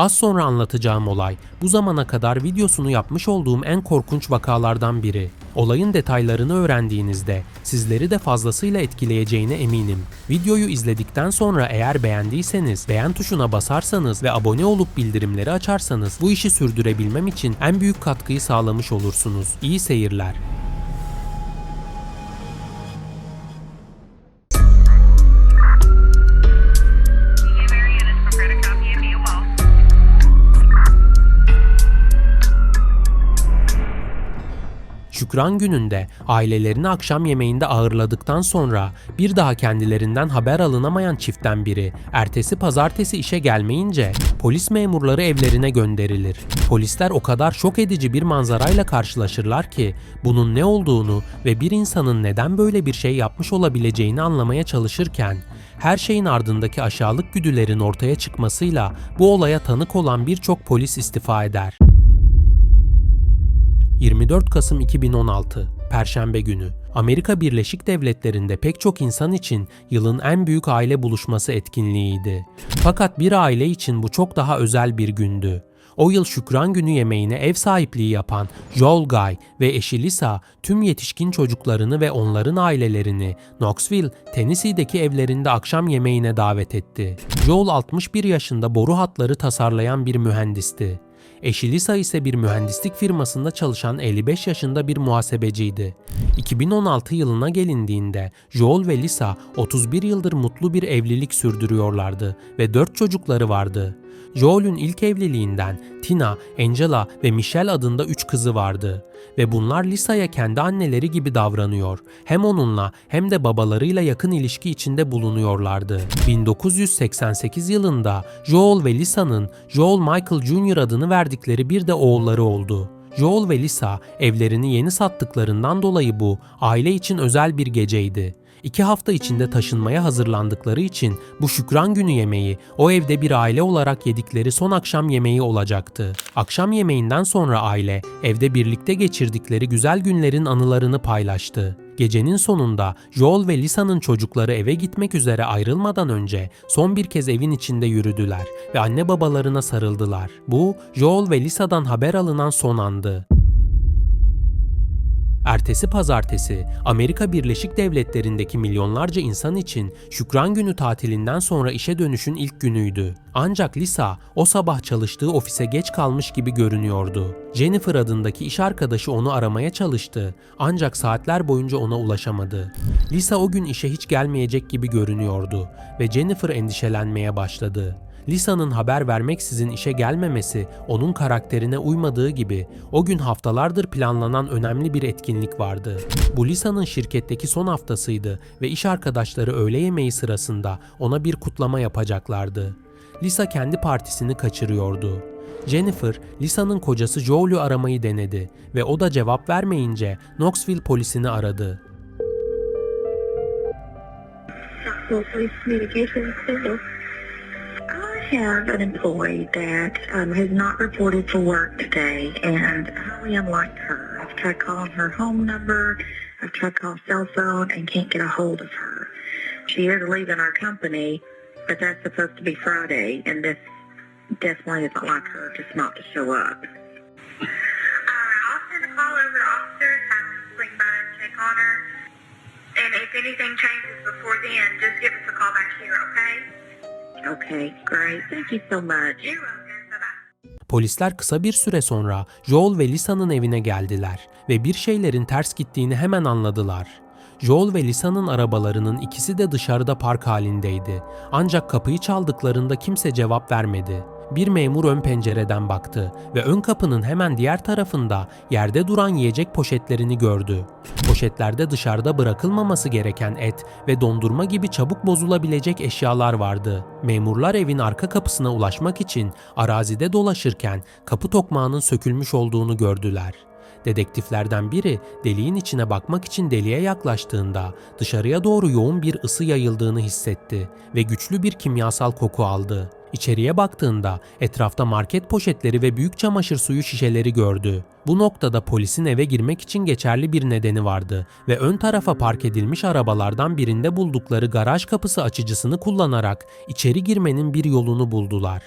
Az sonra anlatacağım olay bu zamana kadar videosunu yapmış olduğum en korkunç vakalardan biri. Olayın detaylarını öğrendiğinizde sizleri de fazlasıyla etkileyeceğine eminim. Videoyu izledikten sonra eğer beğendiyseniz beğen tuşuna basarsanız ve abone olup bildirimleri açarsanız bu işi sürdürebilmem için en büyük katkıyı sağlamış olursunuz. İyi seyirler. Şükran gününde ailelerini akşam yemeğinde ağırladıktan sonra bir daha kendilerinden haber alınamayan çiftten biri ertesi pazartesi işe gelmeyince polis memurları evlerine gönderilir. Polisler o kadar şok edici bir manzarayla karşılaşırlar ki bunun ne olduğunu ve bir insanın neden böyle bir şey yapmış olabileceğini anlamaya çalışırken her şeyin ardındaki aşağılık güdülerin ortaya çıkmasıyla bu olaya tanık olan birçok polis istifa eder. 24 Kasım 2016 Perşembe günü Amerika Birleşik Devletleri'nde pek çok insan için yılın en büyük aile buluşması etkinliğiydi. Fakat bir aile için bu çok daha özel bir gündü. O yıl Şükran Günü yemeğine ev sahipliği yapan Joel Guy ve eşi Lisa tüm yetişkin çocuklarını ve onların ailelerini Knoxville, Tennessee'deki evlerinde akşam yemeğine davet etti. Joel 61 yaşında boru hatları tasarlayan bir mühendisti. Eşi Lisa ise bir mühendislik firmasında çalışan 55 yaşında bir muhasebeciydi. 2016 yılına gelindiğinde Joel ve Lisa 31 yıldır mutlu bir evlilik sürdürüyorlardı ve 4 çocukları vardı. Joel'ün ilk evliliğinden Tina, Angela ve Michelle adında 3 kızı vardı ve bunlar Lisa'ya kendi anneleri gibi davranıyor. Hem onunla hem de babalarıyla yakın ilişki içinde bulunuyorlardı. 1988 yılında Joel ve Lisa'nın Joel Michael Jr. adını verdikleri bir de oğulları oldu. Joel ve Lisa evlerini yeni sattıklarından dolayı bu aile için özel bir geceydi. İki hafta içinde taşınmaya hazırlandıkları için bu şükran günü yemeği o evde bir aile olarak yedikleri son akşam yemeği olacaktı. Akşam yemeğinden sonra aile evde birlikte geçirdikleri güzel günlerin anılarını paylaştı. Gecenin sonunda Joel ve Lisa'nın çocukları eve gitmek üzere ayrılmadan önce son bir kez evin içinde yürüdüler ve anne babalarına sarıldılar. Bu Joel ve Lisa'dan haber alınan son andı. Ertesi pazartesi Amerika Birleşik Devletleri'ndeki milyonlarca insan için Şükran Günü tatilinden sonra işe dönüşün ilk günüydü. Ancak Lisa o sabah çalıştığı ofise geç kalmış gibi görünüyordu. Jennifer adındaki iş arkadaşı onu aramaya çalıştı ancak saatler boyunca ona ulaşamadı. Lisa o gün işe hiç gelmeyecek gibi görünüyordu ve Jennifer endişelenmeye başladı. Lisa'nın haber vermeksizin işe gelmemesi onun karakterine uymadığı gibi o gün haftalardır planlanan önemli bir etkinlik vardı. Bu Lisa'nın şirketteki son haftasıydı ve iş arkadaşları öğle yemeği sırasında ona bir kutlama yapacaklardı. Lisa kendi partisini kaçırıyordu. Jennifer, Lisa'nın kocası Joel'ü aramayı denedi ve o da cevap vermeyince Knoxville polisini aradı. Have an employee that um, has not reported for work today, and highly unlike her. I've tried calling her home number, I've tried calling cell phone, and can't get a hold of her. She is leaving our company, but that's supposed to be Friday, and this definitely isn't like her just not to show up. Alright, I'll send a call over to officers, have them swing by and check on her. And if anything changes before then, just give us a call back here, okay? Okay, great. Thank you so much. Polisler kısa bir süre sonra Joel ve Lisa'nın evine geldiler ve bir şeylerin ters gittiğini hemen anladılar. Joel ve Lisa'nın arabalarının ikisi de dışarıda park halindeydi. Ancak kapıyı çaldıklarında kimse cevap vermedi. Bir memur ön pencereden baktı ve ön kapının hemen diğer tarafında yerde duran yiyecek poşetlerini gördü. Poşetlerde dışarıda bırakılmaması gereken et ve dondurma gibi çabuk bozulabilecek eşyalar vardı. Memurlar evin arka kapısına ulaşmak için arazide dolaşırken kapı tokmağının sökülmüş olduğunu gördüler. Dedektiflerden biri deliğin içine bakmak için deliğe yaklaştığında dışarıya doğru yoğun bir ısı yayıldığını hissetti ve güçlü bir kimyasal koku aldı. İçeriye baktığında etrafta market poşetleri ve büyük çamaşır suyu şişeleri gördü. Bu noktada polisin eve girmek için geçerli bir nedeni vardı ve ön tarafa park edilmiş arabalardan birinde buldukları garaj kapısı açıcısını kullanarak içeri girmenin bir yolunu buldular.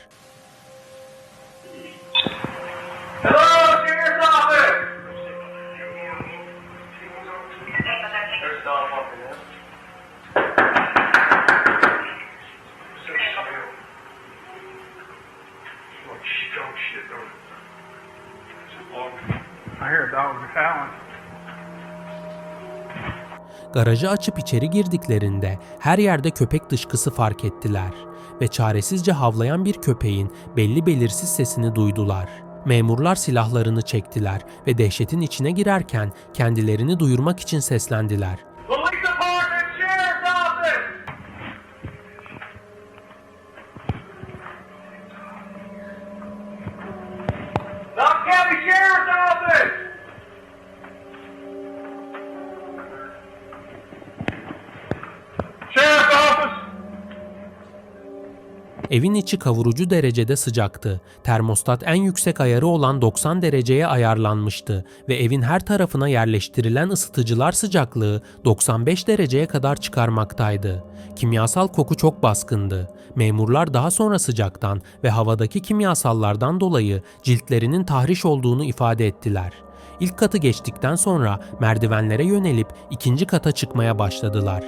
Garajı açıp içeri girdiklerinde her yerde köpek dışkısı fark ettiler ve çaresizce havlayan bir köpeğin belli belirsiz sesini duydular. Memurlar silahlarını çektiler ve dehşetin içine girerken kendilerini duyurmak için seslendiler. Evin içi kavurucu derecede sıcaktı. Termostat en yüksek ayarı olan 90 dereceye ayarlanmıştı ve evin her tarafına yerleştirilen ısıtıcılar sıcaklığı 95 dereceye kadar çıkarmaktaydı. Kimyasal koku çok baskındı. Memurlar daha sonra sıcaktan ve havadaki kimyasallardan dolayı ciltlerinin tahriş olduğunu ifade ettiler. İlk katı geçtikten sonra merdivenlere yönelip ikinci kata çıkmaya başladılar.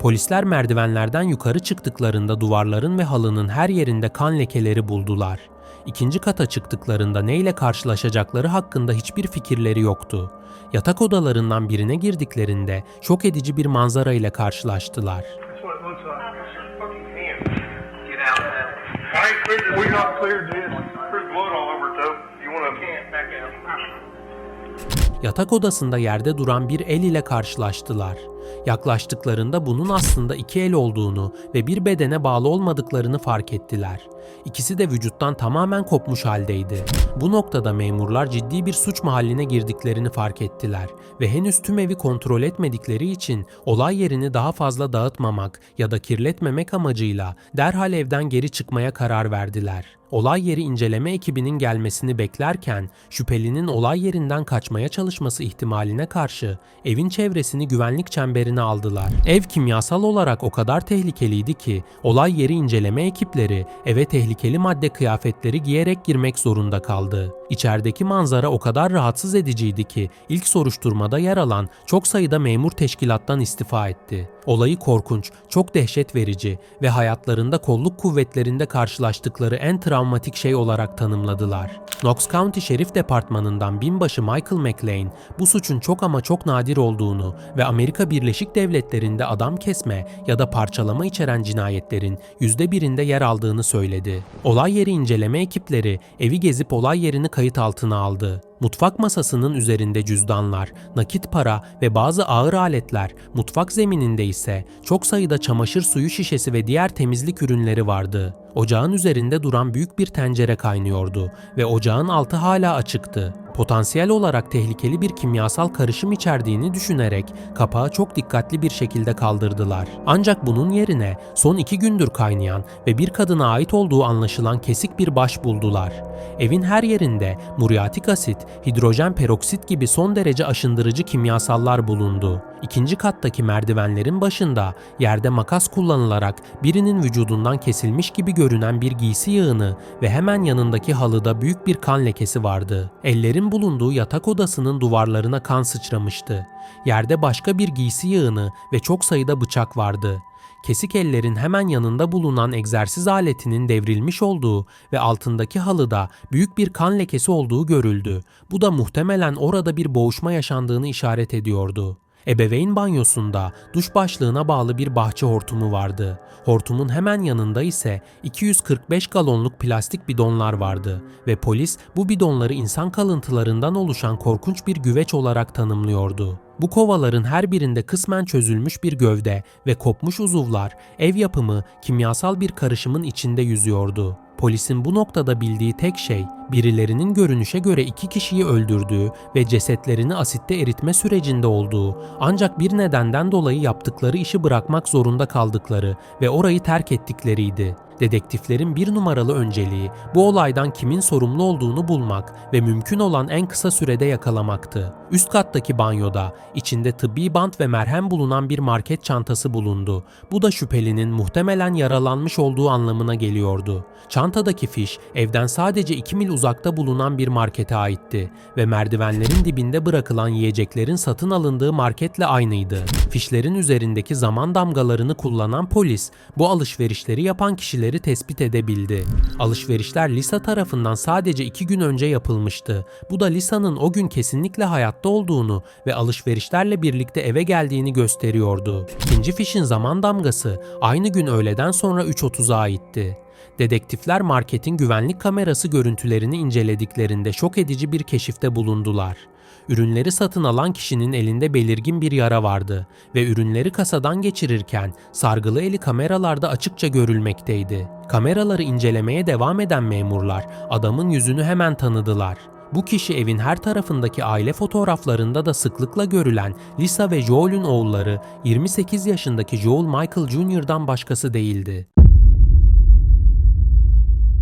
Polisler merdivenlerden yukarı çıktıklarında duvarların ve halının her yerinde kan lekeleri buldular. İkinci kata çıktıklarında neyle karşılaşacakları hakkında hiçbir fikirleri yoktu. Yatak odalarından birine girdiklerinde şok edici bir manzara ile karşılaştılar. That's what it looks like. Fucking hands. Get out now. I ain't cleared We not cleared this. There's blood all over Yatak odasında yerde duran bir el ile karşılaştılar. Yaklaştıklarında bunun aslında iki el olduğunu ve bir bedene bağlı olmadıklarını fark ettiler. İkisi de vücuttan tamamen kopmuş haldeydi. Bu noktada memurlar ciddi bir suç mahalline girdiklerini fark ettiler ve henüz tüm evi kontrol etmedikleri için olay yerini daha fazla dağıtmamak ya da kirletmemek amacıyla derhal evden geri çıkmaya karar verdiler. Olay yeri inceleme ekibinin gelmesini beklerken şüphelinin olay yerinden kaçmaya çalışması ihtimaline karşı evin çevresini güvenlik çemberine aldılar. Ev kimyasal olarak o kadar tehlikeliydi ki olay yeri inceleme ekipleri eve tehlikeli madde kıyafetleri giyerek girmek zorunda kaldı. İçerideki manzara o kadar rahatsız ediciydi ki ilk soruşturmada yer alan çok sayıda memur teşkilattan istifa etti. Olayı korkunç, çok dehşet verici ve hayatlarında kolluk kuvvetlerinde karşılaştıkları en travmatik şey olarak tanımladılar. Knox County Şerif Departmanı'ndan binbaşı Michael McLean bu suçun çok ama çok nadir olduğunu ve Amerika Birleşik Devletleri'nde adam kesme ya da parçalama içeren cinayetlerin yüzde birinde yer aldığını söyledi. Olay yeri inceleme ekipleri evi gezip olay yerini kayıt altına aldı. Mutfak masasının üzerinde cüzdanlar, nakit para ve bazı ağır aletler, mutfak zemininde ise çok sayıda çamaşır suyu şişesi ve diğer temizlik ürünleri vardı. Ocağın üzerinde duran büyük bir tencere kaynıyordu ve ocağın altı hala açıktı. Potansiyel olarak tehlikeli bir kimyasal karışım içerdiğini düşünerek kapağı çok dikkatli bir şekilde kaldırdılar. Ancak bunun yerine son iki gündür kaynayan ve bir kadına ait olduğu anlaşılan kesik bir baş buldular. Evin her yerinde muryatik asit, hidrojen peroksit gibi son derece aşındırıcı kimyasallar bulundu. İkinci kattaki merdivenlerin başında yerde makas kullanılarak birinin vücudundan kesilmiş gibi görünen bir giysi yığını ve hemen yanındaki halıda büyük bir kan lekesi vardı. Ellerin bulunduğu yatak odasının duvarlarına kan sıçramıştı. Yerde başka bir giysi yığını ve çok sayıda bıçak vardı. Kesik ellerin hemen yanında bulunan egzersiz aletinin devrilmiş olduğu ve altındaki halıda büyük bir kan lekesi olduğu görüldü. Bu da muhtemelen orada bir boğuşma yaşandığını işaret ediyordu. Ebeveyn banyosunda duş başlığına bağlı bir bahçe hortumu vardı. Hortumun hemen yanında ise 245 galonluk plastik bidonlar vardı ve polis bu bidonları insan kalıntılarından oluşan korkunç bir güveç olarak tanımlıyordu. Bu kovaların her birinde kısmen çözülmüş bir gövde ve kopmuş uzuvlar ev yapımı kimyasal bir karışımın içinde yüzüyordu. Polisin bu noktada bildiği tek şey birilerinin görünüşe göre iki kişiyi öldürdüğü ve cesetlerini asitte eritme sürecinde olduğu ancak bir nedenden dolayı yaptıkları işi bırakmak zorunda kaldıkları ve orayı terk ettikleriydi. Dedektiflerin bir numaralı önceliği bu olaydan kimin sorumlu olduğunu bulmak ve mümkün olan en kısa sürede yakalamaktı. Üst kattaki banyoda içinde tıbbi bant ve merhem bulunan bir market çantası bulundu. Bu da şüphelinin muhtemelen yaralanmış olduğu anlamına geliyordu. Çantadaki fiş evden sadece 2 mil uzakta bulunan bir markete aitti ve merdivenlerin dibinde bırakılan yiyeceklerin satın alındığı marketle aynıydı. Fişlerin üzerindeki zaman damgalarını kullanan polis bu alışverişleri yapan kişileri tespit edebildi. Alışverişler Lisa tarafından sadece 2 gün önce yapılmıştı. Bu da Lisa'nın o gün kesinlikle hayatta olduğunu ve alışverişlerle birlikte eve geldiğini gösteriyordu. İkinci fişin zaman damgası aynı gün öğleden sonra 3.30'a aitti. Dedektifler marketin güvenlik kamerası görüntülerini incelediklerinde şok edici bir keşifte bulundular. Ürünleri satın alan kişinin elinde belirgin bir yara vardı ve ürünleri kasadan geçirirken sargılı eli kameralarda açıkça görülmekteydi. Kameraları incelemeye devam eden memurlar adamın yüzünü hemen tanıdılar. Bu kişi evin her tarafındaki aile fotoğraflarında da sıklıkla görülen Lisa ve Joel'ün oğulları 28 yaşındaki Joel Michael Jr.'dan başkası değildi.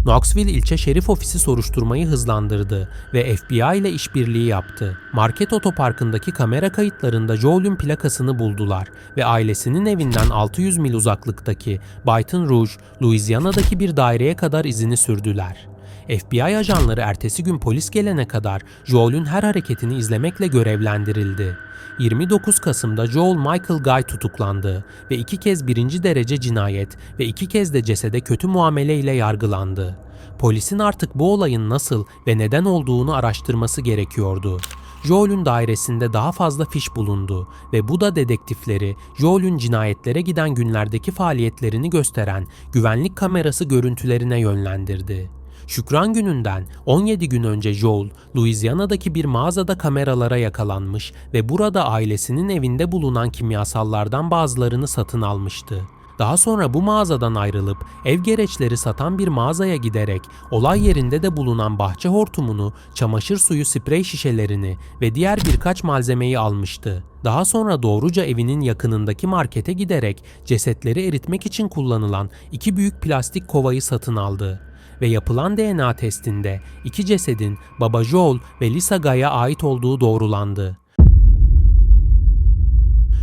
Knoxville ilçe şerif ofisi soruşturmayı hızlandırdı ve FBI ile işbirliği yaptı. Market otoparkındaki kamera kayıtlarında Joel'ün plakasını buldular ve ailesinin evinden 600 mil uzaklıktaki Baton Rouge, Louisiana'daki bir daireye kadar izini sürdüler. FBI ajanları ertesi gün polis gelene kadar Joel'ün her hareketini izlemekle görevlendirildi. 29 Kasım'da Joel Michael Guy tutuklandı ve iki kez birinci derece cinayet ve iki kez de cesede kötü muamele ile yargılandı. Polisin artık bu olayın nasıl ve neden olduğunu araştırması gerekiyordu. Joel'ün dairesinde daha fazla fiş bulundu ve bu da dedektifleri Joel'ün cinayetlere giden günlerdeki faaliyetlerini gösteren güvenlik kamerası görüntülerine yönlendirdi. Şükran gününden 17 gün önce Joel, Louisiana'daki bir mağazada kameralara yakalanmış ve burada ailesinin evinde bulunan kimyasallardan bazılarını satın almıştı. Daha sonra bu mağazadan ayrılıp ev gereçleri satan bir mağazaya giderek olay yerinde de bulunan bahçe hortumunu, çamaşır suyu sprey şişelerini ve diğer birkaç malzemeyi almıştı. Daha sonra doğruca evinin yakınındaki markete giderek cesetleri eritmek için kullanılan iki büyük plastik kovayı satın aldı ve yapılan DNA testinde iki cesedin Baba Joel ve Lisa Guy'a ait olduğu doğrulandı.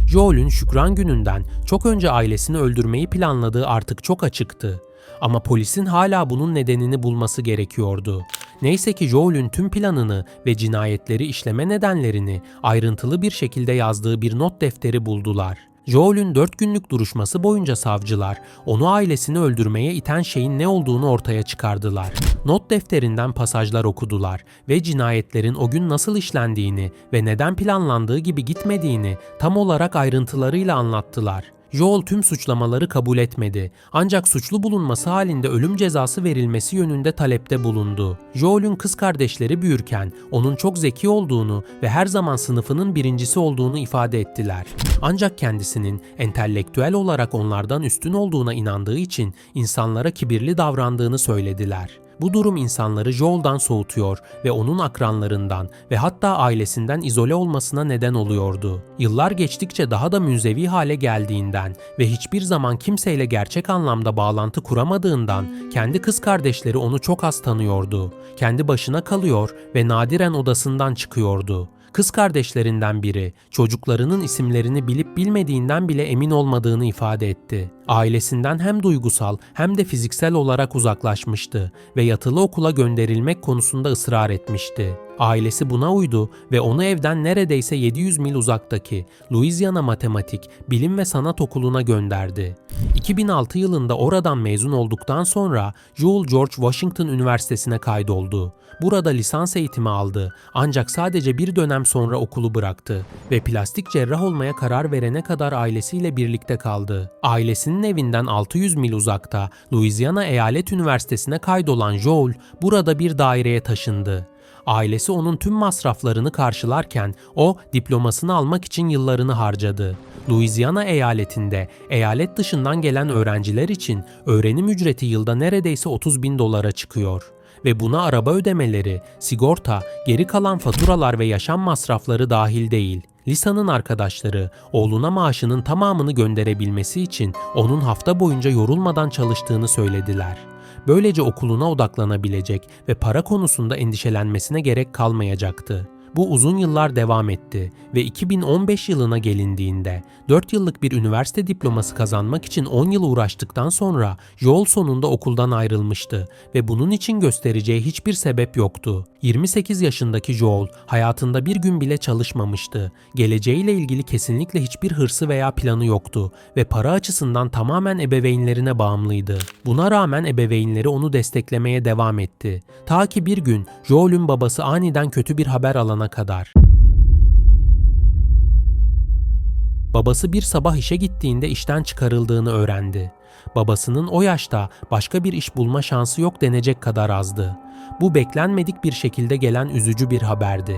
Joel'ün Şükran gününden çok önce ailesini öldürmeyi planladığı artık çok açıktı. Ama polisin hala bunun nedenini bulması gerekiyordu. Neyse ki Joel'ün tüm planını ve cinayetleri işleme nedenlerini ayrıntılı bir şekilde yazdığı bir not defteri buldular. Joel'ün 4 günlük duruşması boyunca savcılar onu ailesini öldürmeye iten şeyin ne olduğunu ortaya çıkardılar. Not defterinden pasajlar okudular ve cinayetlerin o gün nasıl işlendiğini ve neden planlandığı gibi gitmediğini tam olarak ayrıntılarıyla anlattılar. Joel tüm suçlamaları kabul etmedi. Ancak suçlu bulunması halinde ölüm cezası verilmesi yönünde talepte bulundu. Joel'ün kız kardeşleri büyürken onun çok zeki olduğunu ve her zaman sınıfının birincisi olduğunu ifade ettiler. Ancak kendisinin entelektüel olarak onlardan üstün olduğuna inandığı için insanlara kibirli davrandığını söylediler. Bu durum insanları Joel'dan soğutuyor ve onun akranlarından ve hatta ailesinden izole olmasına neden oluyordu. Yıllar geçtikçe daha da münzevi hale geldiğinden ve hiçbir zaman kimseyle gerçek anlamda bağlantı kuramadığından kendi kız kardeşleri onu çok az tanıyordu. Kendi başına kalıyor ve nadiren odasından çıkıyordu. Kız kardeşlerinden biri çocuklarının isimlerini bilip bilmediğinden bile emin olmadığını ifade etti. Ailesinden hem duygusal hem de fiziksel olarak uzaklaşmıştı ve yatılı okula gönderilmek konusunda ısrar etmişti. Ailesi buna uydu ve onu evden neredeyse 700 mil uzaktaki Louisiana Matematik, Bilim ve Sanat Okulu'na gönderdi. 2006 yılında oradan mezun olduktan sonra Joel George Washington Üniversitesi'ne kaydoldu. Burada lisans eğitimi aldı ancak sadece bir dönem sonra okulu bıraktı ve plastik cerrah olmaya karar verene kadar ailesiyle birlikte kaldı. Ailesinin evinden 600 mil uzakta Louisiana Eyalet Üniversitesi'ne kaydolan Joel burada bir daireye taşındı. Ailesi onun tüm masraflarını karşılarken o diplomasını almak için yıllarını harcadı. Louisiana eyaletinde eyalet dışından gelen öğrenciler için öğrenim ücreti yılda neredeyse 30 bin dolara çıkıyor ve buna araba ödemeleri, sigorta, geri kalan faturalar ve yaşam masrafları dahil değil. Lisa'nın arkadaşları oğluna maaşının tamamını gönderebilmesi için onun hafta boyunca yorulmadan çalıştığını söylediler. Böylece okuluna odaklanabilecek ve para konusunda endişelenmesine gerek kalmayacaktı. Bu uzun yıllar devam etti ve 2015 yılına gelindiğinde 4 yıllık bir üniversite diploması kazanmak için 10 yıl uğraştıktan sonra Joel sonunda okuldan ayrılmıştı ve bunun için göstereceği hiçbir sebep yoktu. 28 yaşındaki Joel hayatında bir gün bile çalışmamıştı. Geleceğiyle ilgili kesinlikle hiçbir hırsı veya planı yoktu ve para açısından tamamen ebeveynlerine bağımlıydı. Buna rağmen ebeveynleri onu desteklemeye devam etti. Ta ki bir gün Joel'ün babası aniden kötü bir haber alana kadar. Babası bir sabah işe gittiğinde işten çıkarıldığını öğrendi. Babasının o yaşta başka bir iş bulma şansı yok denecek kadar azdı. Bu beklenmedik bir şekilde gelen üzücü bir haberdi.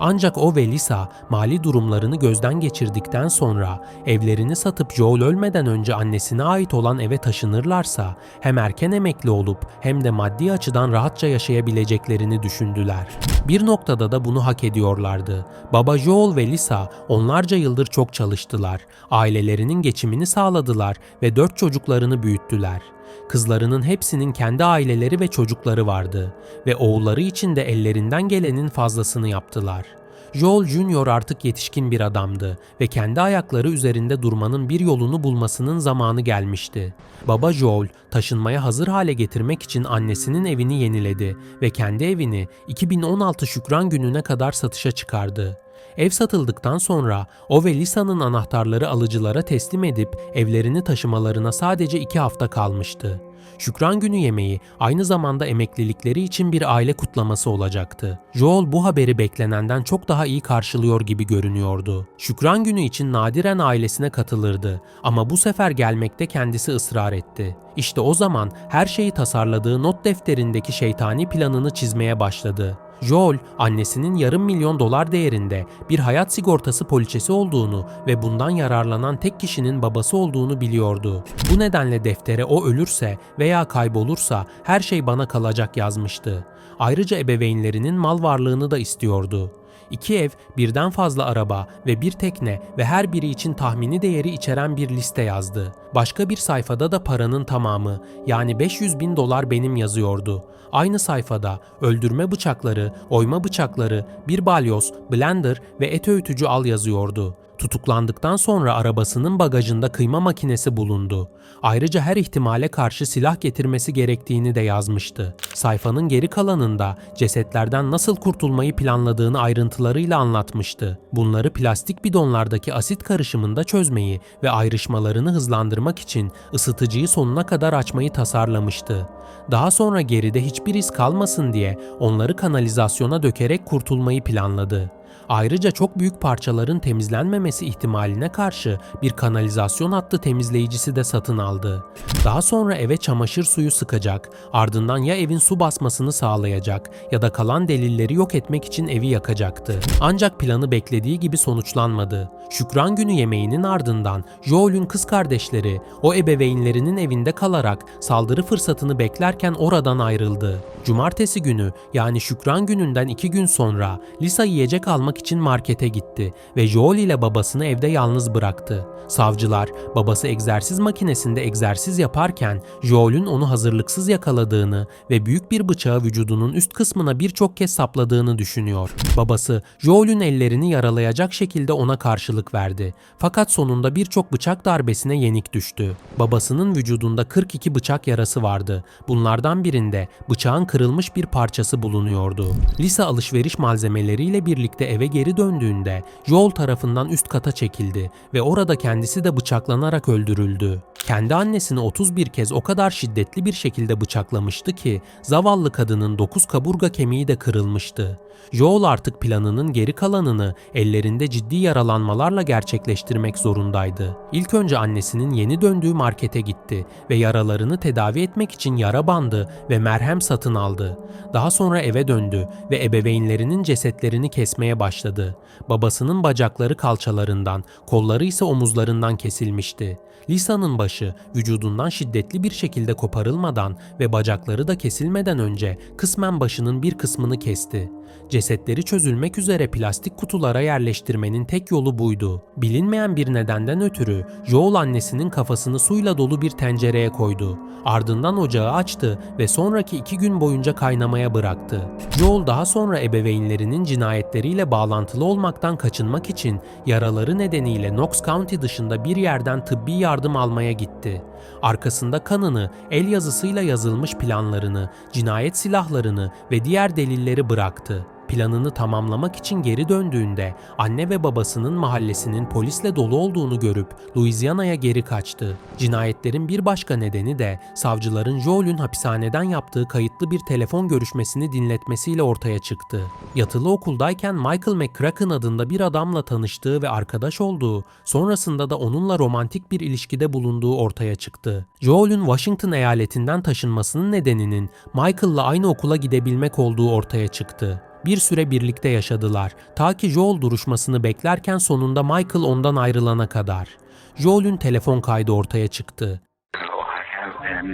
Ancak o ve Lisa mali durumlarını gözden geçirdikten sonra evlerini satıp Joel ölmeden önce annesine ait olan eve taşınırlarsa hem erken emekli olup hem de maddi açıdan rahatça yaşayabileceklerini düşündüler. Bir noktada da bunu hak ediyorlardı. Baba Joel ve Lisa onlarca yıldır çok çalıştılar. Ailelerinin geçimini sağladılar ve dört çocuklarını büyüttüler. Kızlarının hepsinin kendi aileleri ve çocukları vardı ve oğulları için de ellerinden gelenin fazlasını yaptılar. Joel Junior artık yetişkin bir adamdı ve kendi ayakları üzerinde durmanın bir yolunu bulmasının zamanı gelmişti. Baba Joel taşınmaya hazır hale getirmek için annesinin evini yeniledi ve kendi evini 2016 Şükran gününe kadar satışa çıkardı. Ev satıldıktan sonra o ve Lisa'nın anahtarları alıcılara teslim edip evlerini taşımalarına sadece iki hafta kalmıştı. Şükran günü yemeği aynı zamanda emeklilikleri için bir aile kutlaması olacaktı. Joel bu haberi beklenenden çok daha iyi karşılıyor gibi görünüyordu. Şükran günü için nadiren ailesine katılırdı ama bu sefer gelmekte kendisi ısrar etti. İşte o zaman her şeyi tasarladığı not defterindeki şeytani planını çizmeye başladı. Joel, annesinin yarım milyon dolar değerinde bir hayat sigortası poliçesi olduğunu ve bundan yararlanan tek kişinin babası olduğunu biliyordu. Bu nedenle deftere o ölürse veya kaybolursa her şey bana kalacak yazmıştı. Ayrıca ebeveynlerinin mal varlığını da istiyordu. İki ev, birden fazla araba ve bir tekne ve her biri için tahmini değeri içeren bir liste yazdı. Başka bir sayfada da paranın tamamı yani 500 bin dolar benim yazıyordu. Aynı sayfada öldürme bıçakları, oyma bıçakları, bir balyoz, blender ve et öğütücü al yazıyordu. Tutuklandıktan sonra arabasının bagajında kıyma makinesi bulundu. Ayrıca her ihtimale karşı silah getirmesi gerektiğini de yazmıştı. Sayfanın geri kalanında cesetlerden nasıl kurtulmayı planladığını ayrıntılarıyla anlatmıştı. Bunları plastik bidonlardaki asit karışımında çözmeyi ve ayrışmalarını hızlandırmak için ısıtıcıyı sonuna kadar açmayı tasarlamıştı. Daha sonra geride hiçbir iz kalmasın diye onları kanalizasyona dökerek kurtulmayı planladı. Ayrıca çok büyük parçaların temizlenmemesi ihtimaline karşı bir kanalizasyon hattı temizleyicisi de satın aldı. Daha sonra eve çamaşır suyu sıkacak, ardından ya evin su basmasını sağlayacak ya da kalan delilleri yok etmek için evi yakacaktı. Ancak planı beklediği gibi sonuçlanmadı. Şükran günü yemeğinin ardından Joel'ün kız kardeşleri o ebeveynlerinin evinde kalarak saldırı fırsatını beklerken oradan ayrıldı. Cumartesi günü yani Şükran gününden iki gün sonra Lisa yiyecek almak için markete gitti ve Joel ile babasını evde yalnız bıraktı. Savcılar babası egzersiz makinesinde egzersiz yaparken Joel'ün onu hazırlıksız yakaladığını ve büyük bir bıçağı vücudunun üst kısmına birçok kez sapladığını düşünüyor. Babası Joel'ün ellerini yaralayacak şekilde ona karşılık verdi. Fakat sonunda birçok bıçak darbesine yenik düştü. Babasının vücudunda 42 bıçak yarası vardı. Bunlardan birinde bıçağın kırılmış bir parçası bulunuyordu. Lisa alışveriş malzemeleriyle birlikte eve geri döndüğünde Joel tarafından üst kata çekildi ve orada kendisi de bıçaklanarak öldürüldü. Kendi annesini 31 kez o kadar şiddetli bir şekilde bıçaklamıştı ki zavallı kadının 9 kaburga kemiği de kırılmıştı. Joel artık planının geri kalanını ellerinde ciddi yaralanmalarla gerçekleştirmek zorundaydı. İlk önce annesinin yeni döndüğü markete gitti ve yaralarını tedavi etmek için yara bandı ve merhem satın aldı. Daha sonra eve döndü ve ebeveynlerinin cesetlerini kesmeye başladı başladı. Babasının bacakları kalçalarından, kolları ise omuzlarından kesilmişti. Lisa'nın başı vücudundan şiddetli bir şekilde koparılmadan ve bacakları da kesilmeden önce kısmen başının bir kısmını kesti. Cesetleri çözülmek üzere plastik kutulara yerleştirmenin tek yolu buydu. Bilinmeyen bir nedenden ötürü Joel annesinin kafasını suyla dolu bir tencereye koydu. Ardından ocağı açtı ve sonraki iki gün boyunca kaynamaya bıraktı. Joel daha sonra ebeveynlerinin cinayetleriyle bağlantılı olmaktan kaçınmak için yaraları nedeniyle Knox County dışında bir yerden tıbbi yardım almaya gitti. Arkasında kanını, el yazısıyla yazılmış planlarını, cinayet silahlarını ve diğer delilleri bıraktı. Planını tamamlamak için geri döndüğünde anne ve babasının mahallesinin polisle dolu olduğunu görüp Louisiana'ya geri kaçtı. Cinayetlerin bir başka nedeni de savcıların Joel'ün hapishaneden yaptığı kayıtlı bir telefon görüşmesini dinletmesiyle ortaya çıktı. Yatılı okuldayken Michael McCracken adında bir adamla tanıştığı ve arkadaş olduğu, sonrasında da onunla romantik bir ilişkide bulunduğu ortaya çıktı. Joel'ün Washington eyaletinden taşınmasının nedeninin Michael'la aynı okula gidebilmek olduğu ortaya çıktı. Bir süre birlikte yaşadılar. Ta ki Joel duruşmasını beklerken sonunda Michael ondan ayrılana kadar. Joel'ün telefon kaydı ortaya çıktı. So I have been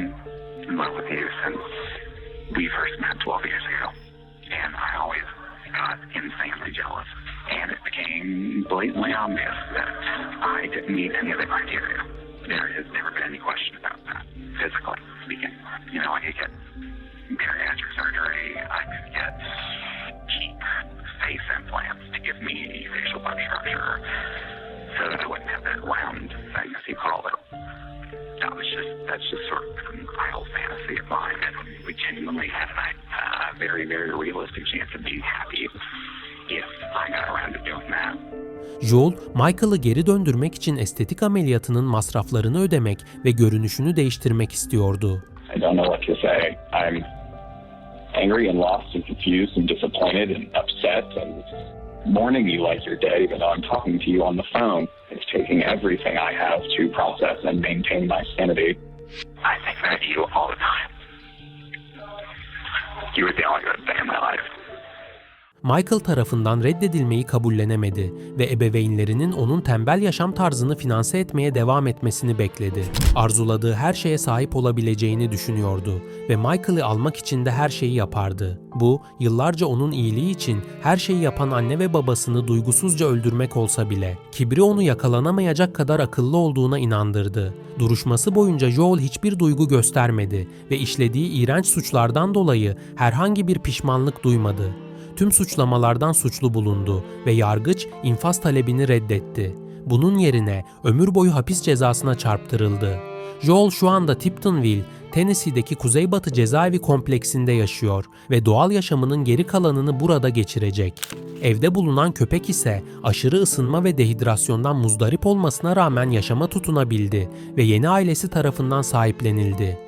in love with you since we first met 12 years ago. And it became blatantly obvious that I didn't meet any of the criteria. Michael'ı geri döndürmek için estetik ameliyatının masraflarını ödemek ve görünüşünü değiştirmek istiyordu. I don't know what to say. I'm angry and lost and confused and disappointed and upset and mourning you like your dead, even though I'm talking to you on the phone. It's taking everything I have to process and maintain my sanity. I think about you all the time. You were the only good thing in my life. Michael tarafından reddedilmeyi kabullenemedi ve ebeveynlerinin onun tembel yaşam tarzını finanse etmeye devam etmesini bekledi. Arzuladığı her şeye sahip olabileceğini düşünüyordu ve Michael'ı almak için de her şeyi yapardı. Bu, yıllarca onun iyiliği için her şeyi yapan anne ve babasını duygusuzca öldürmek olsa bile, kibri onu yakalanamayacak kadar akıllı olduğuna inandırdı. Duruşması boyunca Joel hiçbir duygu göstermedi ve işlediği iğrenç suçlardan dolayı herhangi bir pişmanlık duymadı tüm suçlamalardan suçlu bulundu ve yargıç infaz talebini reddetti. Bunun yerine ömür boyu hapis cezasına çarptırıldı. Joel şu anda Tiptonville, Tennessee'deki Kuzeybatı Cezaevi kompleksinde yaşıyor ve doğal yaşamının geri kalanını burada geçirecek. Evde bulunan köpek ise aşırı ısınma ve dehidrasyondan muzdarip olmasına rağmen yaşama tutunabildi ve yeni ailesi tarafından sahiplenildi.